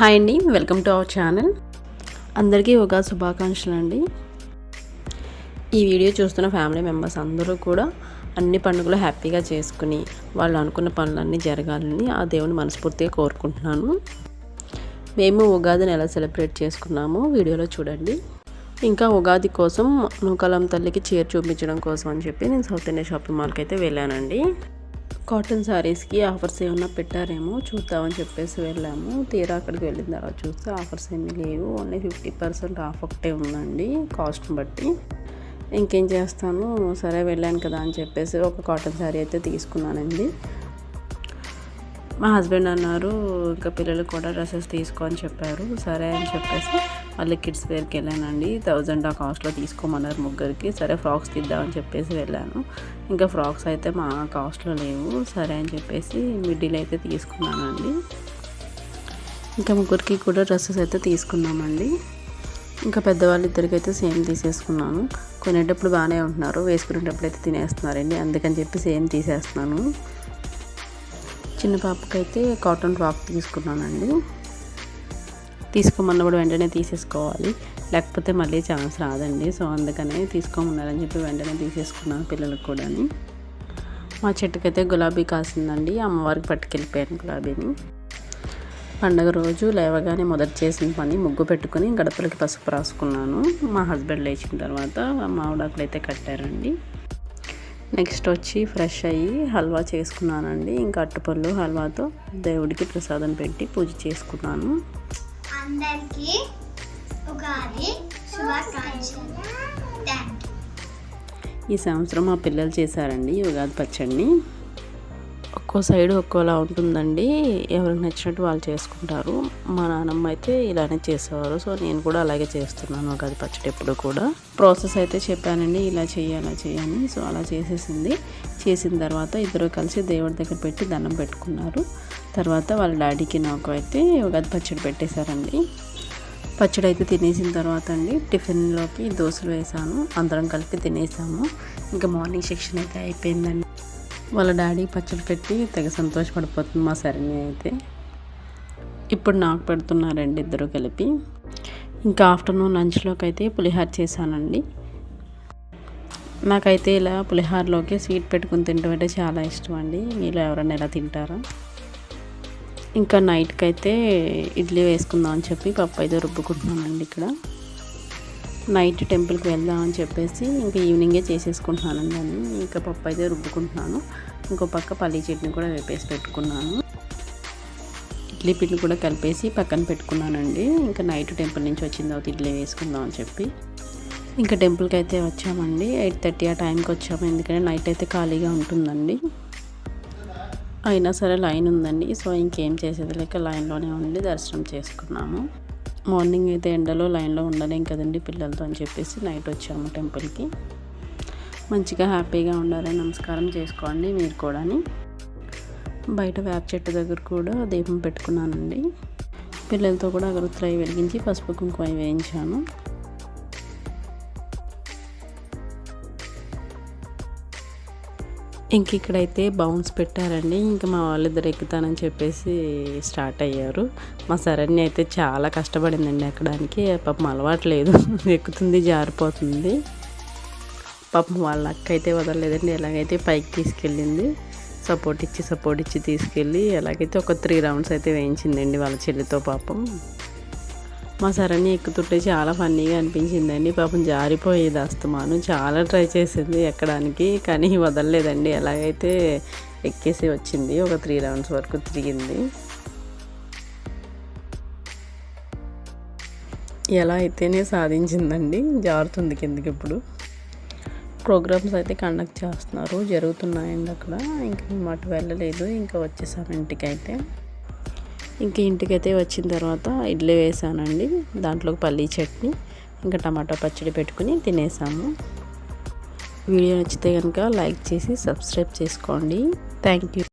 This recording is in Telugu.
హాయ్ అండి వెల్కమ్ టు అవర్ ఛానల్. అందరికీ ఒక శుభాకాంక్షలు అండి. ఈ వీడియో చూస్తున్న ఫ్యామిలీ మెంబర్స్ అందరూ కూడా అన్ని పండుగలు హ్యాపీగా చేసుకుని వాళ్ళు అనుకున్న పనులన్నీ జరగాలని ఆ దేవుని మనస్ఫూర్తిగా కోరుకుంటున్నాను. మేము ఉగాదిని ఎలా సెలబ్రేట్ చేసుకున్నామో. వీడియోలో చూడండి. ఇంకా ఉగాది కోసం నూకలం తల్లికి చీర చూపించడం కోసం అని చెప్పి నేను సౌత్ ఇండియా షాపింగ్ మాల్కి అయితే వెళ్ళానండి. కాటన్ శారీస్కి ఆఫర్స్ ఏమైనా పెట్టారేమో చూద్దామని చెప్పేసి వెళ్ళాము. తీరా అక్కడికి వెళ్ళిన తర్వాత చూస్తే ఆఫర్స్ ఏమీ లేవు. ఓన్లీ ఫిఫ్టీ పర్సెంట్ ఆఫ్ ఒకటే ఉందండి కాస్ట్ని బట్టి. ఇంకేం చేస్తాను? సరే వెళ్ళాను కదా అని చెప్పేసి ఒక కాటన్ శారీ అయితే తీసుకున్నానండి. మా హస్బెండ్ అన్నారు ఇంకా పిల్లలు కూడా డ్రెస్సెస్ తీసుకో అని చెప్పారు. సరే అని చెప్పేసి మళ్ళీ కిడ్స్ వేర్కి వెళ్ళానండి. థౌజండ్ ఆ కాస్ట్లో తీసుకోమన్నారు ముగ్గురికి. సరే ఫ్రాక్స్ తీద్దామని చెప్పేసి వెళ్ళాను. ఇంకా ఫ్రాక్స్ అయితే మా కాస్ట్లో లేవు. సరే అని చెప్పేసి మిడ్డీలు అయితే తీసుకున్నానండి. ఇంకా ముగ్గురికి కూడా డ్రెస్సెస్ అయితే తీసుకున్నామండి. ఇంకా పెద్దవాళ్ళు ఇద్దరికి అయితే సేమ్ తీసేసుకున్నాను. కొనేటప్పుడు బాగానే ఉంటున్నారు. వేసుకునేటప్పుడు అయితే తినేస్తున్నారండి. అందుకని చెప్పి సేమ్ తీసేస్తున్నాను. చిన్న పాపకైతే కాటన్ ఫ్రాక్ తీసుకున్నానండి. తీసుకోమన్నప్పుడు వెంటనే తీసేసుకోవాలి. లేకపోతే మళ్ళీ ఛాన్స్ రాదండి. సో అందుకనే తీసుకోమన్నారని చెప్పి వెంటనే తీసేసుకున్నాను పిల్లలకు కూడా మా చెట్టుకైతే గులాబీ కాసిందండి. అమ్మవారికి పట్టుకెళ్ళిపోయాను గులాబీని. పండగ రోజు లేవగానే మొదటి చేసిన పని ముగ్గు పెట్టుకుని గడపలకి పసుపు రాసుకున్నాను. మా హస్బెండ్ లేచిన తర్వాత మామిడాకులు అయితే కట్టారండి. నెక్స్ట్ వచ్చి ఫ్రెష్ అయ్యి హల్వా చేసుకున్నానండి. ఇంకా అట్టుపళ్ళు హల్వాతో దేవుడికి ప్రసాదం పెట్టి పూజ చేసుకున్నాను. అందరికీ ఉగాది శుభాకాంక్షలు. థ్యాంక్ ఈ సంవత్సరం మా పిల్లలు చేశారండి ఉగాది పచ్చడిని. ఒక్కో సైడ్ ఒక్కోలా ఉంటుందండి. ఎవరికి నచ్చినట్టు వాళ్ళు చేసుకుంటారు. మా నాన్నమ్మ అయితే ఇలానే చేసేవారు. సో నేను కూడా అలాగే చేస్తున్నాను. ఉగాది పచ్చడి ఎప్పుడు కూడా. ప్రాసెస్ అయితే చెప్పానండి. ఇలా చేయాలా అలా చేయని సో అలా చేసేసింది. చేసిన తర్వాత ఇద్దరు కలిసి దేవుడి దగ్గర పెట్టి దండం పెట్టుకున్నారు. తర్వాత వాళ్ళ డాడీకి నాకు అయితే ఉగాది పచ్చడి పెట్టేశారండి. పచ్చడి అయితే తినేసిన తర్వాత అండి టిఫిన్లోకి దోశలు వేసాను అందరం కలిపి తినేసాము. ఇంకా మార్నింగ్ సెక్షన్ అయితే అయిపోయిందండి. వాళ్ళ డాడీ పచ్చడి పెట్టి తెగ సంతోషపడిపోతుంది మా సరణి అయితే. ఇప్పుడు నాకు పెడుతున్నారండి ఇద్దరు కలిపి. ఇంకా ఆఫ్టర్నూన్ లంచ్లోకి అయితే పులిహార చేశానండి. నాకైతే ఇలా పులిహారలోకి స్వీట్ పెట్టుకుని తింటాం అంటే చాలా ఇష్టం అండి. మీలో ఎవరైనా ఎలా తింటారా? ఇంకా నైట్కి అయితే ఇడ్లీ వేసుకుందాం అని చెప్పి పప్పు అయితే రుబ్బుకుంటున్నానండి ఇక్కడ. నైట్ టెంపుల్కి వెళ్దాం అని చెప్పేసి ఇంకా ఈవినింగే చేసేసుకుంటున్నాను దాన్ని ఇంకా పప్పు అయితే రుబ్బుకుంటున్నాను. ఇంకో పక్క పల్లీ చట్నీ కూడా వేపేసి పెట్టుకున్నాను. ఇడ్లీ పిండి కూడా కలిపేసి పక్కన పెట్టుకున్నానండి. ఇంకా నైట్ టెంపుల్ నుంచి వచ్చిన తర్వాత ఇడ్లీ వేసుకుందాం అని చెప్పి. ఇంకా టెంపుల్కి అయితే వచ్చామండి. ఎయిట్ థర్టీ ఆ టైంకి వచ్చాము. ఎందుకంటే నైట్ అయితే ఖాళీగా ఉంటుందండి. అయినా సరే లైన్ ఉందండి. సో ఇంకేం చేసేది? లేక లైన్లోనే ఉండి దర్శనం చేసుకున్నాము. మార్నింగ్ అయితే ఎండలో లైన్లో ఉండలేం కదండి పిల్లలతో అని చెప్పేసి నైట్ వచ్చాము టెంపుల్కి. మంచిగా హ్యాపీగా ఉండాలని నమస్కారం చేసుకోండి మీరు కూడా బయట వేప చెట్టు దగ్గర కూడా దీపం పెట్టుకున్నానండి. పిల్లలతో కూడా అగరత్తులు వెలిగించి పసుపు కుంకుమ వేయించాను. ఇంక ఇక్కడైతే బౌన్స్ పెట్టారండి. ఇంకా మా వాళ్ళిద్దరు ఎక్కుతానని చెప్పేసి స్టార్ట్ అయ్యారు. మా సరణి అయితే చాలా కష్టపడిందండి ఎక్కడానికి. పాపం అలవాట్లేదు ఎక్కుతుంది జారిపోతుంది. పాపం వాళ్ళ అక్క అయితే వదలలేదండి. ఎలాగైతే పైకి తీసుకెళ్ళింది సపోర్ట్ ఇచ్చి సపోర్ట్ ఇచ్చి తీసుకెళ్ళి ఎలాగైతే ఒక త్రీ రౌండ్స్ అయితే వేయించిందండి వాళ్ళ చెల్లితో పాపం. మా సరణి ఎక్కుతుంటే చాలా ఫన్నీగా అనిపించిందండి. పాపం జారిపోయేది అస్తమాను. చాలా ట్రై చేసింది ఎక్కడానికి కానీ వదలలేదండి. ఎలాగైతే ఎక్కేసి వచ్చింది ఒక త్రీ రౌండ్స్ వరకు తిరిగింది. ఎలా అయితేనే సాధించిందండి. జారుతుంది కిందకి ఇప్పుడు. ప్రోగ్రామ్స్ అయితే కండక్ట్ చేస్తున్నారు. జరుగుతున్నాయండి అక్కడ. ఇంకా మేము అటు వెళ్ళలేదు. ఇంకా వచ్చేసాం ఇంటికి అయితే ఇంక ఇంటికైతే వచ్చిన తర్వాత ఇడ్లీ వేసానండి. దాంట్లో పల్లీ చట్నీ ఇంకా టమాటా పచ్చడి పెట్టుకుని తినేసాము. వీడియో నచ్చితే కనుక లైక్ చేసి సబ్స్క్రైబ్ చేసుకోండి. Thank you.